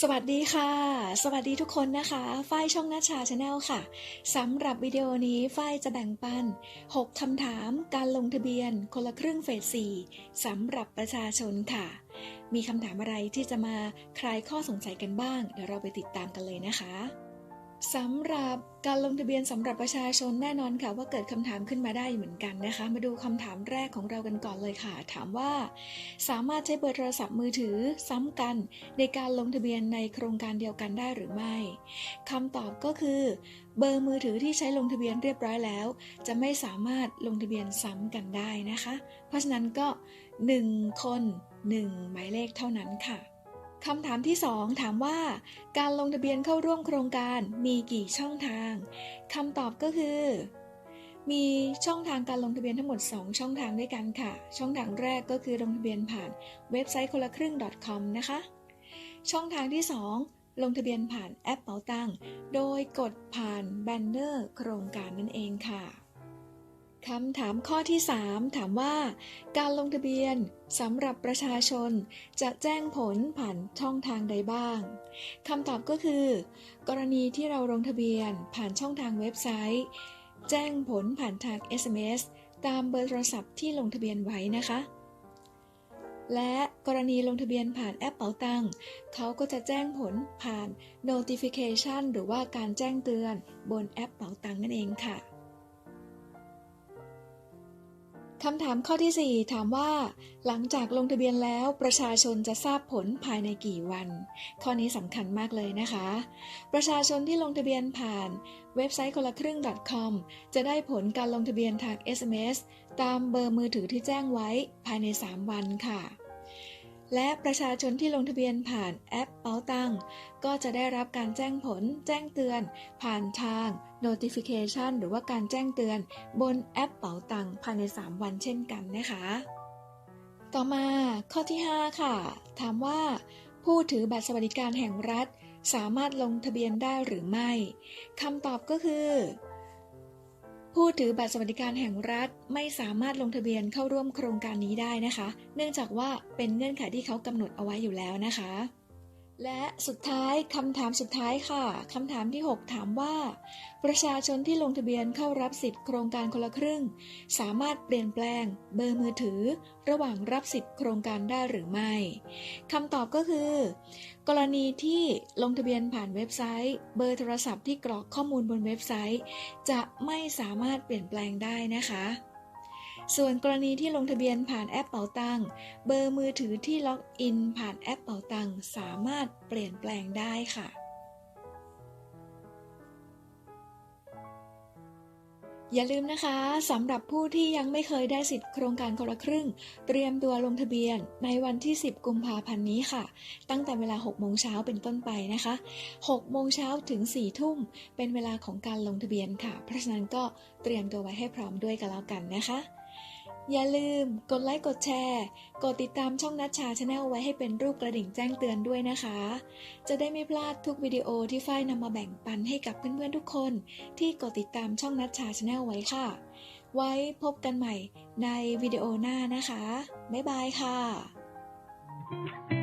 สวัสดีค่ะ สวัสดีทุกคนนะคะ ฝ้ายช่องนัชชาชาแนลค่ะ สำหรับวิดีโอนี้ฝ้ายจะแบ่งปัน 6คำถามการลงทะเบียนคนละครึ่งเฟส 4สำหรับประชาชนค่ะ มีคำถามอะไรที่จะมาคลายข้อสงสัยกันบ้าง เดี๋ยวเราไปติดตามกันเลยนะคะ สำหรับการลงทะเบียนสำหรับประชาชนแน่นอนค่ะ ว่าเกิดคำถามขึ้นมาได้เหมือนกันนะคะ มาดูคำถามแรกของเรากันก่อนเลยค่ะ ถามว่า สามารถใช้เบอร์โทรศัพท์มือถือซ้ำกัน ในการลงทะเบียนในโครงการเดียวกันได้หรือไม่คำตอบก็คือ เบอร์มือถือที่ใช้ลงทะเบียนเรียบร้อยแล้ว จะไม่สามารถลงทะเบียนซ้ำกันได้นะคะ เพราะฉะนั้นก็ 1 คน 1 หมายเลขเท่านั้นค่ะ คำถามที่ 2 ถามว่า การลงทะเบียนเข้าร่วมโครงการมีกี่ช่องทางคำตอบก็คือ มีช่องทางการลงทะเบียนทั้งหมด 2 ช่องทางด้วยกันค่ะ ช่องทางแรกก็คือลงทะเบียนผ่านเว็บไซต์คนละครึ่ง .com นะคะ ช่องทางที่ 2 ลงทะเบียนผ่านแอปเป๋าตังโดยกดผ่านแบนเนอร์โครงการนั่นเองค่ะ คำถามข้อที่ 3 ถามว่า การลงทะเบียนสำหรับประชาชนจะแจ้งผลผ่านช่องทางใดบ้างคำตอบก็คือ กรณีที่เราลงทะเบียนผ่านช่องทางเว็บไซต์ แจ้งผลผ่านทาง SMS ตามเบอร์โทรศัพท์ที่ลงทะเบียนไว้นะคะ และกรณีลงทะเบียนผ่านแอปเป๋าตังเขาก็จะแจ้งผลผ่าน notification หรือว่าการแจ้งเตือนบนแอปเป๋าตังนั่นเองค่ะ คำถามข้อที่ 4 ถามว่า หลังจากลงทะเบียนแล้วประชาชนจะทราบผลภายในกี่วัน ข้อนี้สำคัญมากเลยนะคะ ประชาชนที่ลงทะเบียนผ่านเว็บไซต์คนละครึ่ง .com จะได้ผลการลงทะเบียนทาง SMS ตามเบอร์มือถือที่แจ้งไว้ภายใน 3 วันค่ะ และประชาชนที่ลงทะเบียนผ่านแอปเป๋าตังก็จะได้รับการแจ้งผลแจ้งเตือน ผ่านทาง notification หรือว่าการแจ้งเตือนบนแอปเป๋าตังภายใน 3 วันเช่นกันนะคะ ต่อมาข้อที่ 5 ค่ะ ถามว่า ผู้ถือบัตรสวัสดิการแห่งรัฐ สามารถลงทะเบียนได้หรือไม่คำตอบก็คือ ผู้ถือบัตรสวัสดิการแห่งรัฐไม่สามารถลงทะเบียนเข้าร่วมโครงการนี้ได้นะคะ เนื่องจากว่าเป็นเงื่อนไขที่เขากำหนดเอาไว้อยู่แล้วนะคะ และสุดท้ายคำถามสุดท้ายค่ะคำถามที่ 6 ถามว่า ประชาชนที่ลงทะเบียนเข้ารับสิทธิ์โครงการคนละครึ่ง สามารถเปลี่ยนแปลงเบอร์มือถือ ระหว่างรับสิทธิ์โครงการได้หรือไม่คำตอบก็คือ กรณีที่ลงทะเบียนผ่านเว็บไซต์ เบอร์โทรศัพท์ที่กรอกข้อมูลบนเว็บไซต์ จะไม่สามารถเปลี่ยนแปลงได้นะคะ ส่วนกรณีที่ลงทะเบียนผ่านแอปเป๋าตัง เบอร์มือถือที่ล็อกอินผ่านแอปเป๋าตังสามารถเปลี่ยนแปลงได้ค่ะอย่าลืมนะคะสำหรับผู้ที่ยังไม่เคยได้สิทธิ์โครงการคนละครึ่ง เตรียมตัวลงทะเบียนในวันที่ 10 กุมภาพันธ์นี้ค่ะ ตั้งแต่เวลา 6 โมงเช้าเป็นต้นไปนะคะ 6 โมงเช้าถึง 4 ทุ่ม เป็นเวลาของการลงทะเบียนค่ะ เพราะฉะนั้นก็เตรียมตัวไว้ให้พร้อมด้วยกันแล้วกันนะคะ อย่าลืมกดไลค์กดแชร์ กดติดตามช่องนัชชาชาแนลไว้ให้เป็นรูปกระดิ่งแจ้งเตือนด้วยนะคะ จะได้ไม่พลาดทุกวิดีโอที่ฝ้ายนำมาแบ่งปันให้กับเพื่อนๆทุกคน ที่กดติดตามช่องนัชชาชาแนลไว้ค่ะ ไว้พบกันใหม่ในวิดีโอหน้านะคะ บ๊ายบายค่ะ